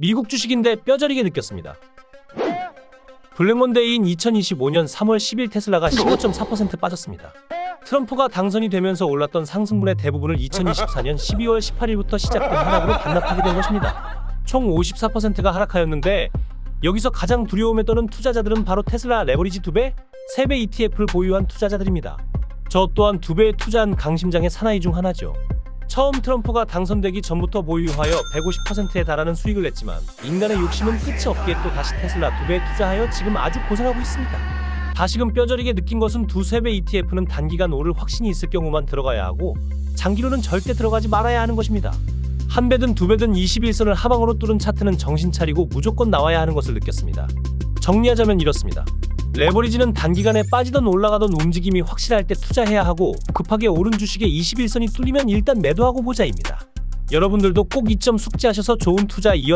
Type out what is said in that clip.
미국 주식인데 뼈저리게 느꼈습니다. 블랙먼데이인 2025년 3월 10일 테슬라가 15.4% 빠졌습니다. 트럼프가 당선이 되면서 올랐던 상승분의 대부분을 2024년 12월 18일부터 시작된 하락으로 반납하게 된 것입니다. 총 54%가 하락하였는데 여기서 가장 두려움에 떠는 투자자들은 바로 테슬라 레버리지 2배, 3배 ETF를 보유한 투자자들입니다. 저 또한 2배에 투자한 강심장의 사나이 중 하나죠. 처음 트럼프가 당선되기 전부터 보유하여 150%에 달하는 수익을 냈지만 인간의 욕심은 끝이 없기에 또 다시 테슬라 2배에 투자하여 지금 아주 고생하고 있습니다. 다시금 뼈저리게 느낀 것은 두세 배 ETF는 단기간 오를 확신이 있을 경우만 들어가야 하고 장기로는 절대 들어가지 말아야 하는 것입니다. 한 배든 두 배든 21선을 하방으로 뚫은 차트는 정신 차리고 무조건 나와야 하는 것을 느꼈습니다. 정리하자면 이렇습니다. 레버리지는 단기간에 빠지던 올라가던 움직임이 확실할 때 투자해야 하고 급하게 오른 주식에 21선이 뚫리면 일단 매도하고 보자입니다. 여러분들도 꼭 이 점 숙지하셔서 좋은 투자 이어